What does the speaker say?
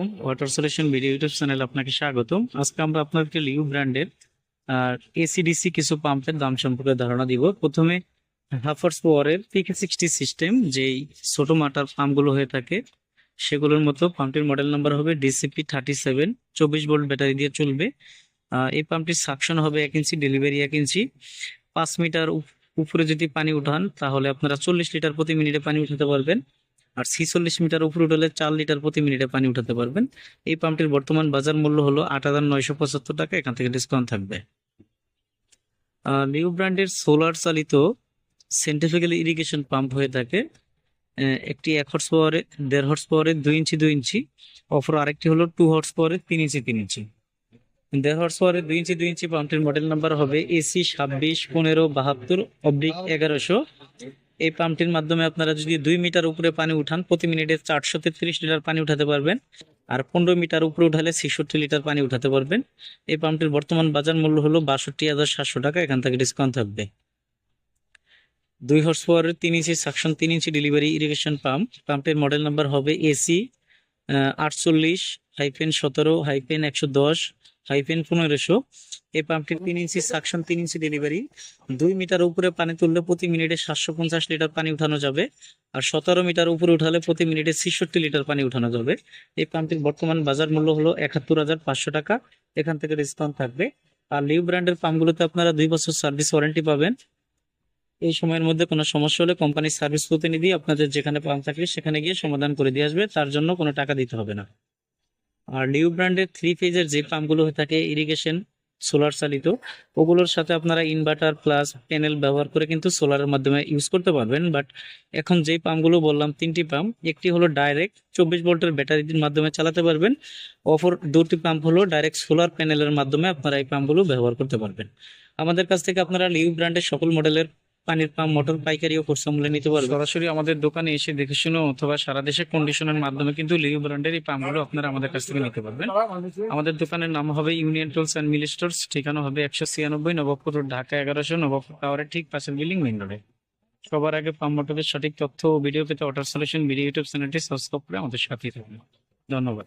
আলাইকুম। Water solution video YouTube চ্যানেলে আপনাকে স্বাগতম। আজকে আমরা আপনাদেরকে লিউ ব্র্যান্ডের আর এসিডিসি কিছু পাম্পের দাম সম্পর্কে ধারণা দিব। প্রথমে হাফার্স পাওয়ারের পিকে সিক্সটি সিস্টেম যেই ছোট মাটার পাম্পগুলো হয়ে থাকে, সেগুলোর মতো পাম্পটির মডেল নাম্বার হবে ডিসিপি থার্টি সেভেন চব্বিশ ভোল্ট ব্যাটারি দিয়ে চলবে। এই পাম্পটির সাকশন হবে এক ইঞ্চি ডেলিভারি এক ইঞ্চি পাঁচ মিটার উপ- উপরে যদি পানি উঠান, তাহলে আপনারা চল্লিশ লিটার প্রতি মিনিটে পানি উঠাতে পারবেন। আর ছিচল্লিশ মিটার উপরে উঠলে চার লিটার প্রতি মিনিটে পানি উঠাতে পারবেন। এই পাম্পটির বর্তমান বাজার মূল্য হলো আট হাজার নয়শো পঁচাত্তর টাকা, এখান থেকে ডিসকাউন্ট থাকবে। নিউ ব্র্যান্ডের সোলার চালিত সেন্টিফিক্যাল ইরিগেশন পাম্প হয়ে থাকে। একটি এক হর্স পাওয়ারে দেড় হর্স পাওয়ারে দুই ইঞ্চি দুই ইঞ্চি। অপর আরেকটি হলো টু হর্স পাওয়ারে তিন ইঞ্চি তিন ইঞ্চি। দেড় হর্স পাওয়ারে দুই ইঞ্চি দুই ইঞ্চি পাম্পটির মডেল নাম্বার হবে এসি ছাব্বিশ পনেরো, বাহাত্তর অব্লিক এগারোশো। এই পাম্পটির মাধ্যমে আপনারা যদি দুই মিটার উপরে পানি উঠান, প্রতি মিনিটে চারশো তেত্রিশ লিটার পানি উঠাতে পারবেন আর পনেরো মিটার উপরে উঠালে ছেষট্টি লিটার পানি উঠাতে পারবেন। এই পাম্পটির বর্তমান বাজার মূল্য হলো বাষট্টি হাজার সাতশো টাকা, এখান থেকে ডিসকাউন্ট থাকবে। দুই হর্স পাওয়ারের তিন ইঞ্চি সাকশন তিন ইঞ্চি ডেলিভারি ইরিগেশন পাম্প পাম্পটির মডেল নাম্বার হবে এসি আটচল্লিশ হাইফেন সতেরো হাইফেন একশো দশ। হাইফেন পনেরোশো। এই পাম্পটির তিন ইঞ্চি সাকশন তিন ইঞ্চি ডেলিভারি দুই মিটার উপরে পানি তুললে প্রতি মিনিটে সাতশো পঞ্চাশ লিটার পানি উঠানো যাবে। আর সতেরো মিটার উপরে উঠালে প্রতি মিনিটে ছেষট্টি লিটার পানি উঠানো যাবে। এই পাম্পটির বর্তমান বাজার মূল্য হলো একাত্তর হাজার পাঁচশো টাকা। এখান থেকে ডিসকাউন্ট থাকবে। আর লিউ ব্র্যান্ডের পাম্পগুলোতে আপনারা দুই বছর সার্ভিস ওয়ারেন্টি পাবেন। এই সময়ের মধ্যে কোনো সমস্যা হলে কোম্পানির সার্ভিস প্রতিনিধি আপনাদের যেখানে পাম্প থাকবে সেখানে গিয়ে সমাধান করে দিয়ে আসবে। তার জন্য কোনো টাকা দিতে হবে না। আর লিউ ব্র্যান্ডের থ্রি ফেজের যে পাম্পগুলো হয়ে থাকে ইরিগেশন সোলার চালিত, ওগুলোর সাথে আপনারা ইনভার্টার প্লাস প্যানেল ব্যবহার করে কিন্তু সোলারের মাধ্যমে ইউজ করতে পারবেন। বাট এখন যেই পাম্পগুলো বললাম, তিনটি পাম্প একটি হলো ডাইরেক্ট চব্বিশ ভোল্টের ব্যাটারির মাধ্যমে চালাতে পারবেন। অপর দুটি পাম্প হলো ডাইরেক্ট সোলার প্যানেলের মাধ্যমে আপনারা এই পাম্পগুলো ব্যবহার করতে পারবেন। আমাদের কাছ থেকে আপনারা লিউ ব্র্যান্ডের সকল মডেলের পানির পাম্প, মোটর পাইকারি ও খুচরা মূল্যে নিতে পারবেন সরাসরি আমাদের দোকানে এসে দেখে শুনে, অথবা সারা দেশে কন্ডিশনের মাধ্যমে কিন্তু লিউ ব্র্যান্ডের এই পাম্পগুলো আপনারা আমাদের কাছ থেকে নিতে পারবেন। আমাদের দোকানের নাম হবে union tools and mill stores ঠিকানা হবে একশো ছিয়ানব্বই নবাবপুর ঢাকা এগারোশো, নবাবপুর টাওয়ারের ঠিক পাশের বিল্ডিং মেইন রোডে সবার আগে পাম্প মোটরের সঠিক তথ্য ও ভিডিও পেতে ওয়াটার সলিউশন ভিডিও ইউটিউব চ্যানেলটি সাবস্ক্রাইব করে আমাদের সাথেই থাকুন। ধন্যবাদ।